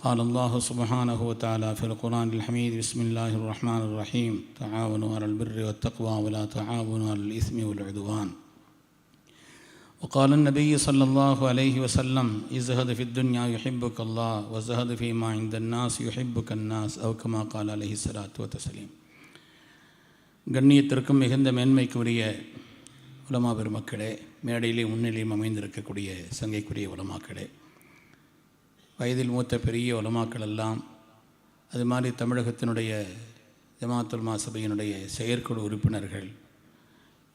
قال الله سبحانه وتعالى في القرآن الحميد بسم الله الرحمن الرحيم تعاونوا على البر والتقوى ولا تعاونوا على الإثم والعدوان وقال النبي صلى الله عليه وسلم ازهد في الدنيا يحبك الله وزهد فيما عند الناس يحبك الناس أو كما قال عليه الصلاة والتسليم கண்ணியத்திற்கும் மிகுந்த மேன்மைக்குரிய உலமா பெருமக்களே மேடையிலே முன்னிலையும் அமைந்திருக்கக்கூடிய சங்கைக்குரிய உலமாக்களே வயதில் மூத்த பெரிய உலமாக்கள் எல்லாம் அது மாதிரி தமிழகத்தினுடைய ஜமாத்துல்மா சபையினுடைய செயற்குழு உறுப்பினர்கள்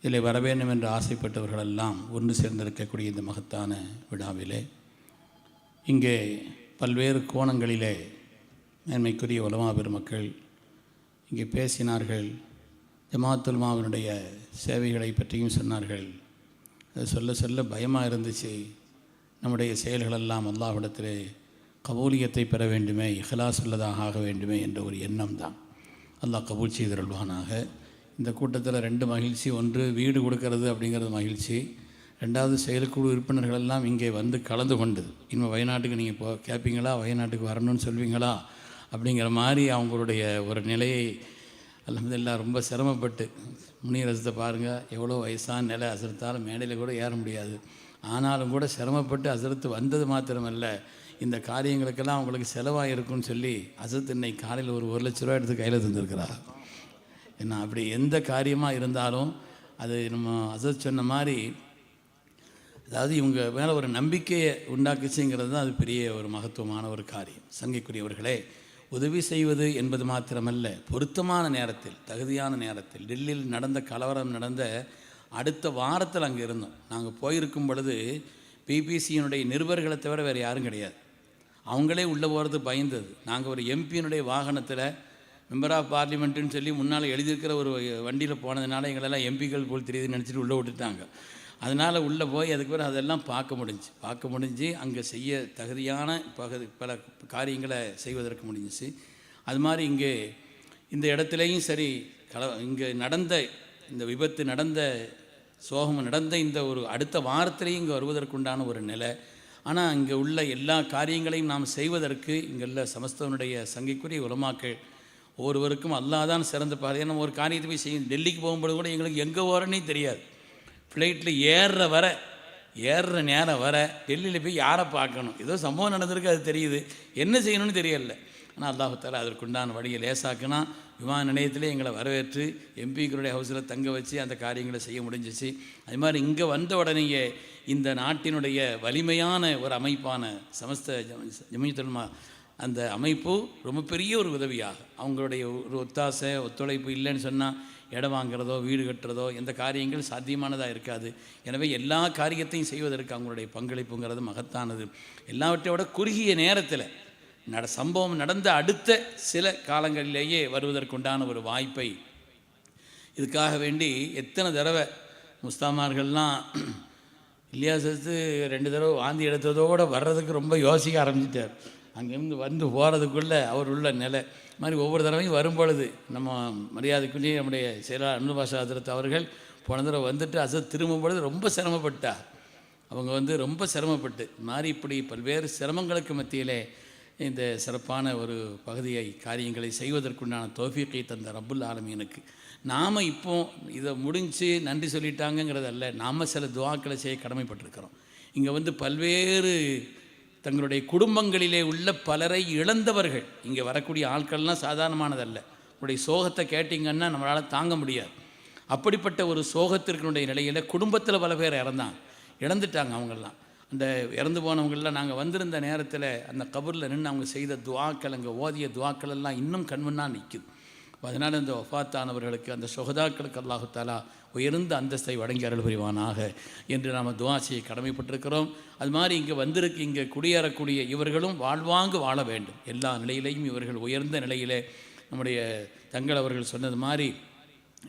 இதில் வர வேண்டும் என்று ஆசைப்பட்டவர்களெல்லாம் ஒன்று சேர்ந்திருக்கக்கூடிய இந்த மகத்தான விழாவிலே இங்கே பல்வேறு கோணங்களிலே மேன்மைக்குரிய உலமா பெருமக்கள் இங்கே பேசினார்கள். ஜமாத்துல்மாவினுடைய சேவைகளை பற்றியும் சொன்னார்கள். அது சொல்ல சொல்ல பயமாக இருந்துச்சு. நம்முடைய செயல்களெல்லாம் அல்லாஹிடத்திலே கபூலியத்தை பெற வேண்டுமே இஹ்லாஸ் உள்ளதாக ஆக வேண்டுமே என்ற ஒரு எண்ணம் தான் அல்லாஹ் கபூல் செய்திருள்வானாக. இந்த கூட்டத்தில் ரெண்டு மகிழ்ச்சி. ஒன்று வீடு கொடுக்கறது அப்படிங்கிறது மகிழ்ச்சி. ரெண்டாவது செயற்குழு உறுப்பினர்கள் எல்லாம் இங்கே வந்து கலந்து கொண்டது. இனிமேல் வயநாட்டுக்கு நீங்கள் போ கேட்பீங்களா வயநாட்டுக்கு வரணும்னு சொல்வீங்களா? அப்படிங்கிற மாதிரி அவங்களுடைய ஒரு நிலையை அலமதுல்லா ரொம்ப சிரமப்பட்டு முனியரசத்தை பாருங்கள் எவ்வளோ வயசான நிலை அசரத்தாலும் மேடையில் கூட ஏற முடியாது. ஆனாலும் கூட சிரமப்பட்டு அசரத்து வந்தது மாத்திரமல்ல. இந்த காரியங்களுக்கெல்லாம் அவங்களுக்கு செலவாக இருக்கும்னு சொல்லி அசத் இன்னைக்கு காலையில் ஒரு ஒரு லட்ச ரூபா எடுத்து கையில் தந்திருக்கிறார். ஏன்னா அப்படி எந்த காரியமாக இருந்தாலும் அது நம்ம அசத் சொன்ன மாதிரி அதாவது இவங்க மேலே ஒரு நம்பிக்கையை உண்டாக்குச்சுங்கிறது தான் அது பெரிய ஒரு மகத்துவமான ஒரு காரியம். சங்கைக்குரியவர்களே உதவி செய்வது என்பது மாத்திரமல்ல பொருத்தமான நேரத்தில் தகுதியான நேரத்தில் டெல்லியில் நடந்த கலவரம் நடந்த அடுத்த வாரத்தில் அங்கே இருந்தோம். நாங்கள் போயிருக்கும் பொழுது பிபிசியினுடைய நிருபர்களை தவிர வேறு யாரும் கிடையாது. அவங்களே உள்ளே போகிறது பயந்தது. நாங்கள் ஒரு எம்பியினுடைய வாகனத்தில் மெம்பர் ஆஃப் பார்லிமெண்ட்டுன்னு சொல்லி முன்னால் எழுதியிருக்கிற ஒரு வண்டியில் போனதுனால எங்களெல்லாம் எம்பிக்கள் போல் தெரியுதுன்னு நினச்சிட்டு உள்ளே விட்டுட்டாங்க. அதனால் உள்ளே போய் அதுக்கு பிறகு அதெல்லாம் பார்க்க முடிஞ்சு. பார்க்க முடிஞ்சு அங்கே செய்ய தகுதியான பகுதி பல காரியங்களை செய்வதற்கு முடிஞ்சிச்சு. அது மாதிரி இங்கே இந்த இடத்துலையும் சரி கல இங்கே நடந்த இந்த விபத்து நடந்த சோகம் நடந்த இந்த ஒரு அடுத்த வாரத்திலையும் இங்கே வருவதற்குண்டான ஒரு நிலை. ஆனால் இங்கே உள்ள எல்லா காரியங்களையும் நாம் செய்வதற்கு இங்கே உள்ள சமஸ்தவனுடைய சங்கைக்குரிய உலமாக்கள் ஒவ்வொருவருக்கும் அல்லாதான் சிறந்த பாதை. ஏன்னா ஒரு காரியத்தை போய் செய்யும் டெல்லிக்கு போகும்போது கூட எங்களுக்கு எங்கே போகிறேன்னே தெரியாது. ஃப்ளைட்டில் ஏறுற வர ஏறுற நேரம் வர டெல்லியில் போய் யாரை பார்க்கணும்? ஏதோ சம்பவம் நடந்திருக்கு அது தெரியுது. என்ன செய்யணும்னு தெரியல. ஆனால் அல்லாஹால அதற்குண்டான வழியை லேசாக்குனா விமான நிலையத்திலே எங்களை வரவேற்று எம்பிக்களுடைய ஹவுஸில் தங்க வச்சு அந்த காரியங்களை செய்ய முடிஞ்சிச்சு. அது மாதிரி இங்கே வந்த உடனேயே இந்த நாட்டினுடைய வலிமையான ஒரு அமைப்பான சமஸ்த ஜமியத்துல்மா அந்த அமைப்பு ரொம்ப பெரிய ஒரு உதவியாக. அவங்களுடைய ஒரு ஒத்தாசை ஒத்துழைப்பு இல்லைன்னு சொன்னால் இடம் வாங்குறதோ வீடு கட்டுறதோ எந்த காரியங்கள் சாத்தியமானதாக இருக்காது. எனவே எல்லா காரியத்தையும் செய்வதற்கு அவங்களுடைய பங்களிப்புங்கிறது மகத்தானது. எல்லாவற்றையோட குறுகிய நேரத்தில் நட சம்பவம் நடந்த அடுத்த சில காலங்களிலேயே வருவதற்குண்டான ஒரு வாய்ப்பை இதுக்காக வேண்டி எத்தனை தடவை முஸ்தாமார்கள்லாம் இல்லையாசத்து ரெண்டு தடவை வாந்தி எடுத்ததோடு வர்றதுக்கு ரொம்ப யோசிக்க ஆரம்பிச்சிட்டார். அங்கேருந்து வந்து போகிறதுக்குள்ளே அவர் உள்ள நிலை. மாதிரி ஒவ்வொரு தடவையும் வரும்பொழுது நம்ம மரியாதைக்குள்ளேயே நம்முடைய செயலாளர் அனுபாஷா அவர்கள் போன தடவை வந்துட்டு அசத் திரும்பும் பொழுது ரொம்ப சிரமப்பட்டா அவங்க வந்து ரொம்ப சிரமப்பட்டு மாதிரி இப்படி பல்வேறு சிரமங்களுக்கு மத்தியிலே இந்த சிறப்பான ஒரு பகுதியை காரியங்களை செய்வதற்குண்டான தோஃபியத்தை தந்த ரப்புல் ஆலமீனுக்கு. நாம் இப்போ இதை முடிஞ்சு நன்றி சொல்லிட்டாங்கங்கிறதல்ல நாம் சில துவாக்களை செய்ய கடமைப்பட்டிருக்கிறோம். இங்கே வந்து பல்வேறு தங்களுடைய குடும்பங்களிலே உள்ள பலரை இழந்தவர்கள் இங்கே வரக்கூடிய ஆட்கள்லாம் சாதாரணமானதல்ல. உங்களுடைய சோகத்தை கேட்டிங்கன்னா நம்மளால் தாங்க முடியாது. அப்படிப்பட்ட ஒரு சோகத்திற்குடைய நிலையில் குடும்பத்தில் பல பேர் இறந்தாங்க. இழந்துட்டாங்க அவங்கெல்லாம். அந்த இறந்து போனவங்களில் நாங்கள் வந்திருந்த நேரத்தில் அந்த கபரில் நின்று அவங்க செய்த துவாக்கள் அங்கே ஓதிய துவாக்கள் எல்லாம் இன்னும் கண்முன்னா நிற்குது அதனால் இந்த ஒஃபாத்தானவர்களுக்கு அந்த சுகதாக்களுக்கு அல்லாஹுத்தாலா உயர்ந்த அந்தஸ்தை வழங்கி அருள் புரிவானாக என்று நாம் துவா செய்ய கடமைப்பட்டிருக்கிறோம். அது மாதிரி இங்கே வந்திருக்கு இங்கே குடியேறக்கூடிய இவர்களும் வாழ்வாங்கு வாழ வேண்டும். எல்லா நிலையிலையும் இவர்கள் உயர்ந்த நிலையிலே நம்முடைய தங்கள் அவர்கள் சொன்னது மாதிரி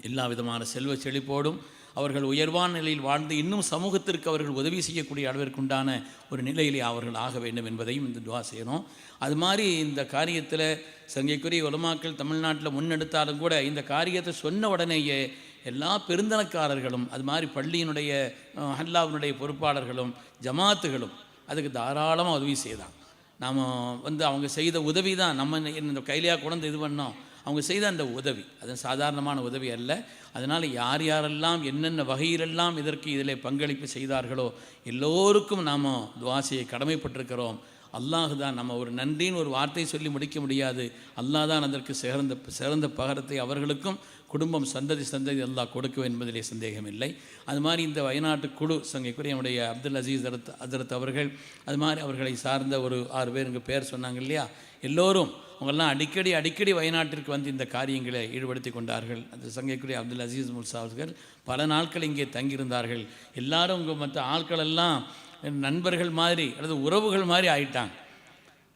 எல்லா விதமான செல்வ செழிப்போடும் அவர்கள் உயர்வான நிலையில் வாழ்ந்து இன்னும் சமூகத்திற்கு அவர்கள் உதவி செய்யக்கூடிய அளவிற்குண்டான ஒரு நிலையிலே அவர்கள் ஆக வேண்டும் என்பதையும் இந்த துவா செய்யணும். அது மாதிரி இந்த காரியத்தில் சங்கைக்குரிய உலமாக்கள் தமிழ்நாட்டில் முன்னெடுத்தாலும் கூட இந்த காரியத்தை சொன்ன உடனேயே எல்லா பெருந்தனக்காரர்களும் அது மாதிரி பள்ளியினுடைய ஹல்லாவினுடைய பொறுப்பாளர்களும் ஜமாத்துகளும் அதுக்கு தாராளமாக உதவி செய்தாங்க நாம் வந்து அவங்க செய்த உதவி தான் நம்ம இந்த கையிலையாக கொண்டு இது பண்ணோம். அவங்க செய்த அந்த உதவி. அது சாதாரணமான உதவி அல்ல. அதனால் யார் யாரெல்லாம் என்னென்ன வகையிலெல்லாம் இதற்கு இதில் பங்களிப்பு செய்தார்களோ எல்லோருக்கும் நாம் துவாசையை கடமைப்பட்டிருக்கிறோம். அல்லாஹ் தான் நம்ம ஒரு நன்றின்னு ஒரு வார்த்தை சொல்லி முடிக்க முடியாது. அல்லாஹ் தான் அதற்கு சிறந்த சிறந்த பகரத்தை அவர்களுக்கும் குடும்பம் சந்ததி சந்ததி அல்லாஹ் கொடுக்கும் என்பதிலே சந்தேகமில்லை. அது மாதிரி இந்த வயநாட்டு குழு சங்கைக்குரிய நம்முடைய அப்துல் அசீஸ் அதரத் அதரத் அவர்கள் அது மாதிரி அவர்களை சார்ந்த ஒரு ஆறு பேர் இங்கே பேர் சொன்னாங்க இல்லையா? எல்லோரும் அவங்கெல்லாம் அடிக்கடி அடிக்கடி வயநாட்டிற்கு வந்து இந்த காரியங்களை ஈடுபடுத்தி கொண்டார்கள். அந்த சங்கைக்குரிய அப்துல் அசீஸ் முர்சா அவர்கள் பல நாட்கள் இங்கே தங்கியிருந்தார்கள். எல்லாரும் உங்கள் மற்ற ஆட்கள் எல்லாம் நண்பர்கள் மாதிரி அல்லது உறவுகள் மாதிரி ஆயிட்டாங்க.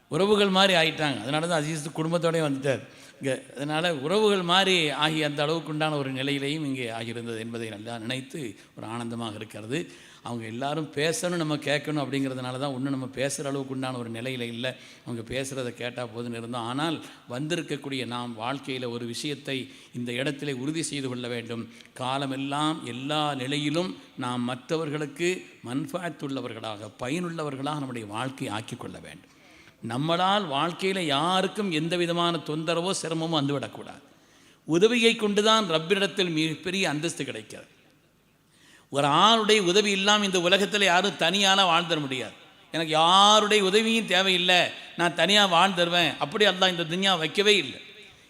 உறவுகள் மாதிரி ஆயிட்டாங்க. அதனால தான் அசீஸ் குடும்பத்தோடய வந்துட்டார். இங்கே அதனால் உறவுகள் மாதிரி ஆகிய அந்த அளவுக்கு உண்டான ஒரு நிலையிலையும் இங்கே ஆகியிருந்தது என்பதை நல்லா நினைத்து ஒரு ஆனந்தமாக இருக்கிறது. அவங்க எல்லாரும் பேசணும் நம்ம கேட்கணும் அப்படிங்கிறதுனால தான் ஒன்றும் நம்ம பேசுகிற அளவுக்கு உண்டான ஒரு நிலையில் இல்லை. அவங்க பேசுகிறத கேட்டால் போதுன்னு இருந்தோம். ஆனால் வந்திருக்கக்கூடிய நாம் வாழ்க்கையில் ஒரு விஷயத்தை இந்த இடத்திலே உறுதி செய்து கொள்ள வேண்டும். காலமெல்லாம் எல்லா நிலையிலும் நாம் மற்றவர்களுக்கு மண்பாய்த்துள்ளவர்களாக பயனுள்ளவர்களாக நம்முடைய வாழ்க்கையை ஆக்கிக்கொள்ள வேண்டும். நம்மளால் வாழ்க்கையில் யாருக்கும் எந்த விதமான தொந்தரவோ சிரமமோ வந்துவிடக்கூடாது. உதவியை கொண்டு தான் ரப்பினிடத்தில் மிகப்பெரிய அந்தஸ்து கிடைக்கிறது. ஒரு ஆளுடைய உதவி இல்லாமல் இந்த உலகத்தில் யாரும் தனியால் வாழ்ந்துட முடியாது. எனக்கு யாருடைய உதவியும் தேவையில்லை. நான் தனியாக வாழ்ந்துருவேன் அப்படி அதான் இந்த துன்யா வைக்கவே இல்லை.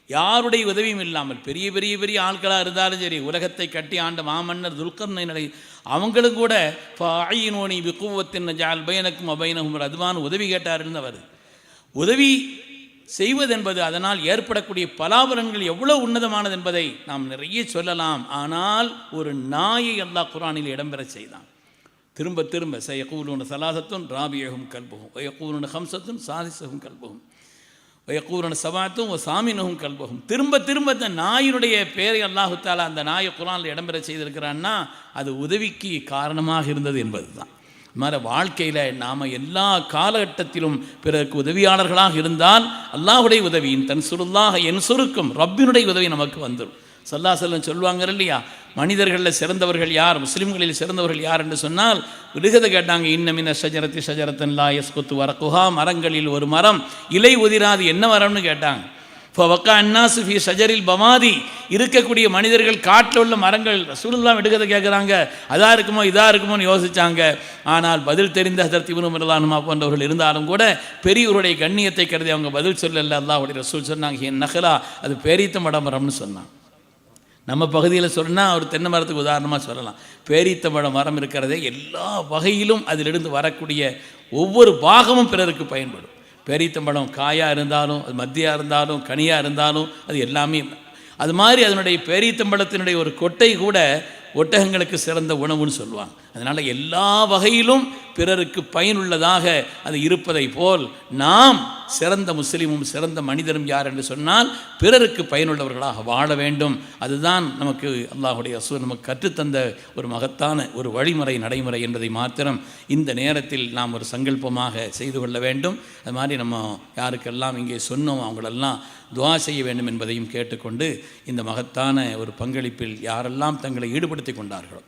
யாருடைய உதவியும் இல்லாமல் பெரிய பெரிய பெரிய ஆட்களாக இருந்தாலும் சரி உலகத்தை கட்டி ஆண்ட மாமன்னர் துல்கர்னை அவங்களும் கூட ஆயினோனி விக்குவத்தின் ஜால் பையனுக்கும் அபைனகும் அதுவான உதவி கேட்டாருன்னு வருது உதவி செய்வதென்பது அதனால் ஏற்படக்கூடிய பலாபலன்கள் எவ்வளோ உன்னதமானது என்பதை நாம் நிறைய சொல்லலாம். ஆனால் ஒரு நாயை அல்லாஹ் குரானில் இடம்பெற செய்தான். திரும்ப திரும்ப சயக்கூலுன சலாசத்தும் ராபியகும் கல்பகும் ஒயக்கூலுன ஹம்சத்தும் சாதிசகும் கல்பகும் ஒயக்கூரன சபாத்தும் ஒரு சாமினகும் கல்பகும் திரும்ப திரும்ப இந்த நாயினுடைய பேரை அல்லாஹு தாலா அந்த நாயை குரானில் இடம்பெற செய்திருக்கிறான்னா அது உதவிக்கு காரணமாக இருந்தது என்பது தான் மாதிரி வாழ்க்கையில் நாம் எல்லா காலகட்டத்திலும் பிறருக்கு உதவியாளர்களாக இருந்தால் அல்லாஹுடைய உதவியின் தன் சுருல்லாக என் சுருக்கும் ரப்பினுடைய உதவி நமக்கு வந்துடும் சல்லா செல்லம் சொல்லுவாங்க இல்லையா? மனிதர்களில் சிறந்தவர்கள் யார்? முஸ்லீம்களில் சிறந்தவர்கள் யார் என்று சொன்னால் விடுகதை கேட்டாங்க இன்னமின ஷஜரத்தி லாயஸ் லா எஸ்குத்து வரக்குஹா. மரங்களில் ஒரு மரம் இலை உதிராது என்ன மரம்னு கேட்டாங்க. இப்போ வக்கா அன்னாசு சுஃபி ஷஜரில் பமாதி இருக்கக்கூடிய மனிதர்கள் காட்டில் உள்ள மரங்கள் ரசூலுல்லாம் எடுக்கிறத கேட்குறாங்க அதாக இருக்குமோ இதாக இருக்குமோன்னு யோசித்தாங்க ஆனால் பதில் தெரிந்த ஹதரத் இவனு மிரலானுமா போன்றவர்கள் இருந்தாலும் கூட பெரியவருடைய கண்ணியத்தை கருதி அவங்க பதில் சொல்லல. அல்லாவுடைய ரசூல் சொன்னாங்க என் நகலா அது பேரித்த மடமரம்னு சொன்னான். நம்ம பகுதியில் சொன்னால் ஒரு தென்னை மரத்துக்கு உதாரணமாக சொல்லலாம். பேரித்தம்பழ மரம் இருக்கிறதே எல்லா வகையிலும் அதிலிருந்து வரக்கூடிய ஒவ்வொரு பாகமும் பிறருக்கு பயன்படும். பேரித்தம்பழம் காயாக இருந்தாலும் அது மத்தியாக இருந்தாலும் கனியாக இருந்தாலும் அது எல்லாமே. அது மாதிரி அதனுடைய பேரித்தம்பழத்தினுடைய ஒரு கொட்டை கூட ஒட்டகங்களுக்கு சிறந்த உணவுன்னு சொல்லுவாங்க. அதனால் எல்லா வகையிலும் பிறருக்கு பயனுள்ளதாக அது இருப்பதை போல் நாம் சிறந்த முஸ்லீமும் சிறந்த மனிதரும் யார் என்று சொன்னால் பிறருக்கு பயனுள்ளவர்களாக வாழ வேண்டும். அதுதான் நமக்கு அல்லாஹுடைய அசு நமக்கு கற்றுத்தந்த ஒரு மகத்தான ஒரு வழிமுறை நடைமுறை என்பதை மாத்திரம் இந்த நேரத்தில் நாம் ஒரு சங்கல்பமாக செய்து கொள்ள வேண்டும். அது மாதிரி நம்ம யாருக்கெல்லாம் இங்கே சொன்னோம் அவங்களெல்லாம் துவா செய்ய வேண்டும் என்பதையும் கேட்டுக்கொண்டு இந்த மகத்தான ஒரு பங்களிப்பில் யாரெல்லாம் தங்களை ஈடுபடுத்தி கொண்டார்களோ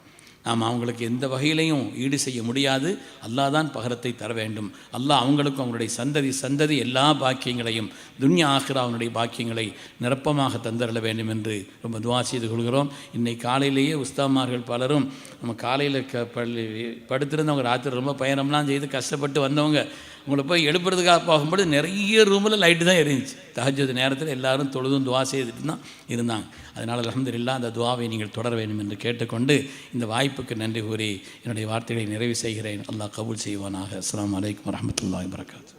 நாம் அவங்களுக்கு எந்த வகையிலையும் ஈடு செய்ய முடியாது. அல்லாஹ் தான் பகரத்தை தர வேண்டும். அல்லாஹ் அவங்களுக்கும் அவங்களுடைய சந்ததி சந்ததி எல்லா பாக்கியங்களையும் துன்யா ஆகிற அவனுடைய பாக்கியங்களை நிரப்பமாக தந்தரல வேண்டும் என்று ரொம்ப துவா செய்து கொள்கிறோம். இன்னைக்கு காலையிலேயே உஸ்தாமார்கள் பலரும் நம்ம காலையில் க பள்ளி படுத்திருந்தவங்க ராத்திரி ரொம்ப பயணம்லாம் செய்து கஷ்டப்பட்டு வந்தவங்க உங்களை போய் எழுப்புறதுக்காக போகும்போது நிறைய ரூமில் லைட்டு தான் எரிஞ்சிச்சு. தகஜது நேரத்தில் எல்லாரும் தொழுதும் துவா செய்துட்டு தான் இருந்தாங்க. அதனால் அலமதுல்லா அந்த துவாவை நீங்கள் தொடர வேண்டும் என்று கேட்டுக்கொண்டு இந்த வாய்ப்புக்கு நன்றி கூறி என்னுடைய வார்த்தைகளை நிறைவு செய்கிறேன். அல்லாஹ் கபூல் செய்வானாக. அஸ்லாம் வலைக்கம் வரமத்துல்லாய் வரகாத்து